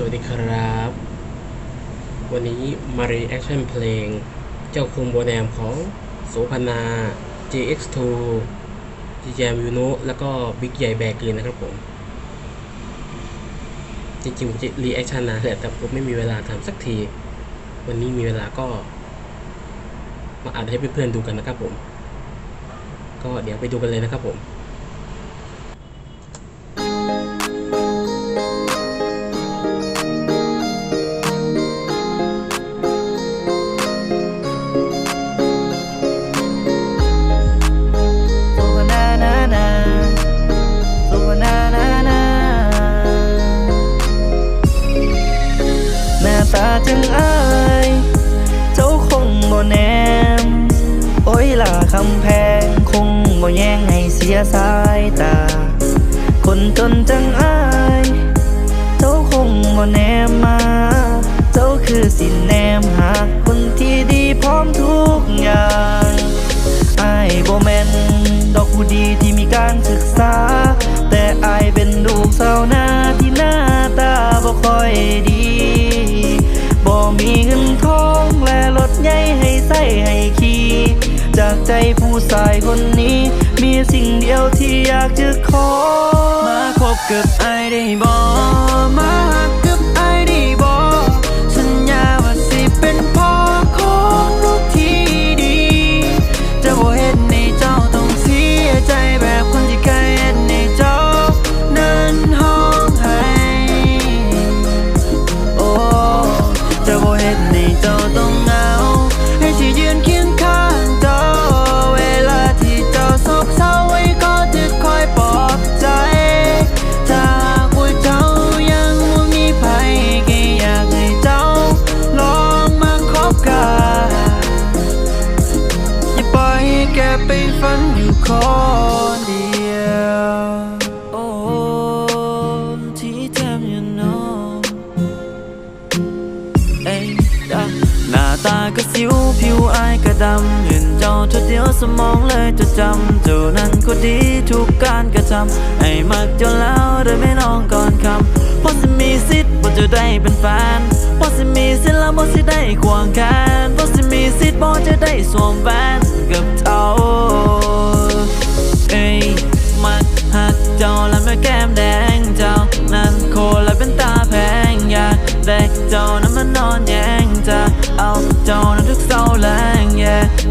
สวัสดีครับ วันนี้มารีแอคชั่นเพลง เจ้าคุงโบแนมของโสพนา GX2 จีแจมยูโนแล้วก็บิ๊กใหญ่แบกเกนนะครับผม จริงๆผมจะรีแอคชั่นนานแหละแต่ผมไม่มีเวลาทำสักที วันนี้มีเวลาก็ มาอัดให้เพื่อนๆดูกันนะครับผม ก็เดี๋ยวไปดูกันเลยนะครับผม จังอาย เจ้าคงบ่แนม โอ้ยล่ะคำแพง คงบ่แย่งให้เสียสายตา คนจนจังอาย เจ้าคงบ่แนมมา เจ้าคือสินแนมหาคนที่ดี ใจผู้ชายคนนี้ มีสิ่งเดียวที่อยากจะขอ มาคบกับไอได้บ่มาหัก ชุดเดียวสมองเลยจะจำเจ้านั้นก็ดีทุกการกระทำให้มักจนแล้วโดยไม่นองก่อนคำเพราะจะมีสิทธิ์บ่จะได้เป็นแฟนเพราะจะมีสิทธิ์แล้วพอจะได้ควงแขนเพราะจะมีสิทธิ์พอจะได้สวมแหวนกับเจ้า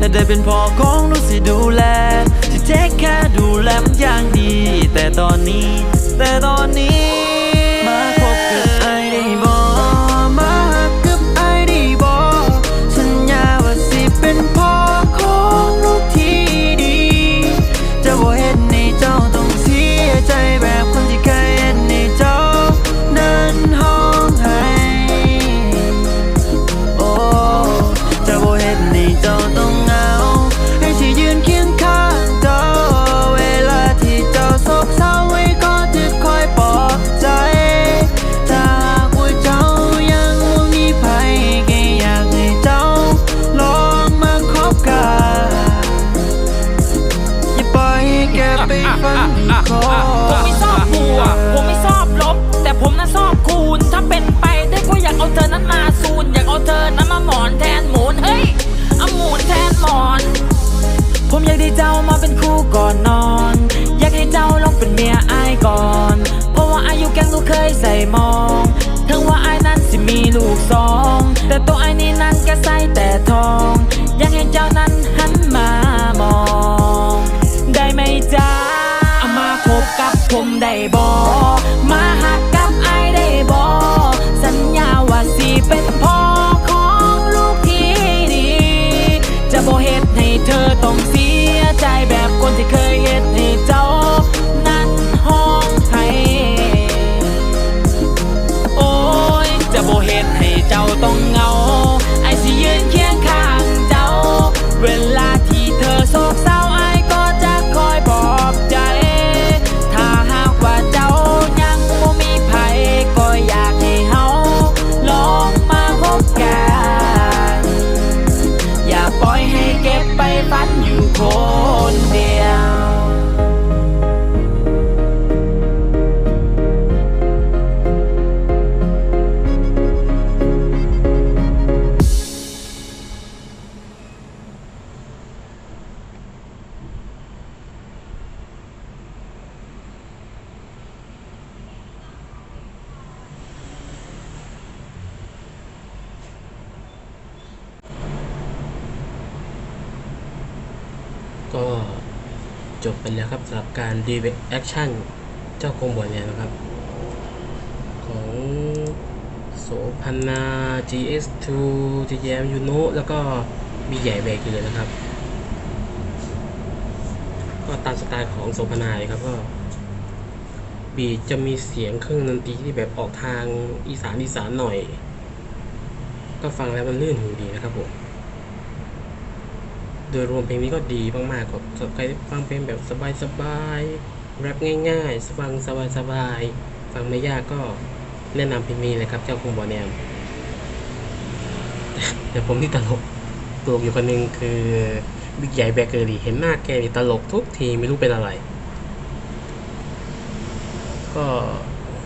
ย่แต่ได้เป็นพ่อของลูกสิดูแลที่เทคแค่ดูแลมันอย่างดี แต่ตอนนี้ แต่ตอนนี้ มีลูกสอง แต่ตัวไอายนี่นั้นแกใส่แต่ทอง อยากให้เจ้านั้นหันมามอง ได้ไหมจ๊ะเอามาคบกับผมได้บอมาหักกับไอายได้บอสัญญาว่าสิเป็นพ่อของลูกที่ดี จะบ่เฮ็ดให้เธอต้องเสียใจแบบคนที่เคยเฮ็ดให้เก็จบไปแล้วครับสำหรับการรีเวแอคชั่นเจ้าคงบวชเนี่ยนะครับ ของโสพันนา GX2 GM Uno แล้วก็มีใหญ่แบกเลยนะครับ ก็ตามสไตล์ของโสพนาเลยครับก็บีจะมีเสียงเครื่องดนตรีที่แบบออกทางอีสานอีสานหน่อย ก็ฟังแล้วมันลื่นหูดีนะครับผม โดยรวมเพลงนี้ก็ดีมากๆครับสำหรับใครที่ฟังเพลงแบบสบายๆแรปง่ายๆ ฟังสบายๆ ฟังไม่ยากก็แนะนำเพลงนี้เลยครับ เจ้าคงบอแนมแต่ผมที่ตลกตลกอยู่คนหนึ่งคือบิ๊กใหญ่แบเกอรี่เห็นหน้าแกนี่ตลกทุกทีไม่รู้เป็นอะไร ก็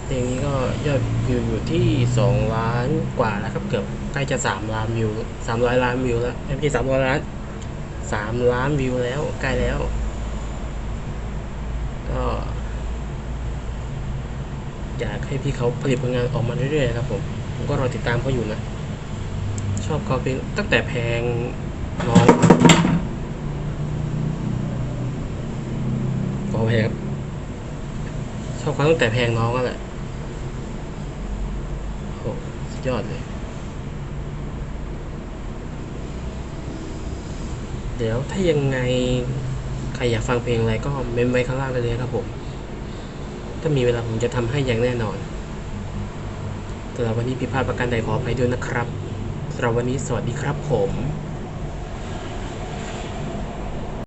เพลงนี้ก็ยอดวิวอยู่ที่ 2 ล้านกว่าแล้วครับเกือบใกล้จะ 3 ล้านวิว300 ล้านวิวแล้วไม่ใช่300 ล้าน 3ล้านวิวแล้วใกล้แล้ว ก็ อยากให้พี่เขาผลิตผลงานออกมาเรื่อยๆครับผม ผมก็รอติดตามเขาอยู่นะ ชอบเขาเพลงตั้งแต่แพงน้องขอไปครับชอบเขาตั้งแต่แพงน้องก็แหละโอ้สุดยอดเลย เดี๋ยวถ้ายังไงใครอยากฟังเพลงอะไรก็เมนไว้ข้างล่างได้เลยครับผม ถ้ามีเวลาผมจะทำให้อย่างแน่นอนสำหรับวันนี้พิพาทประกันใดขออภัยด้วยนะครับสำหรับวันนี้สวัสดีครับผม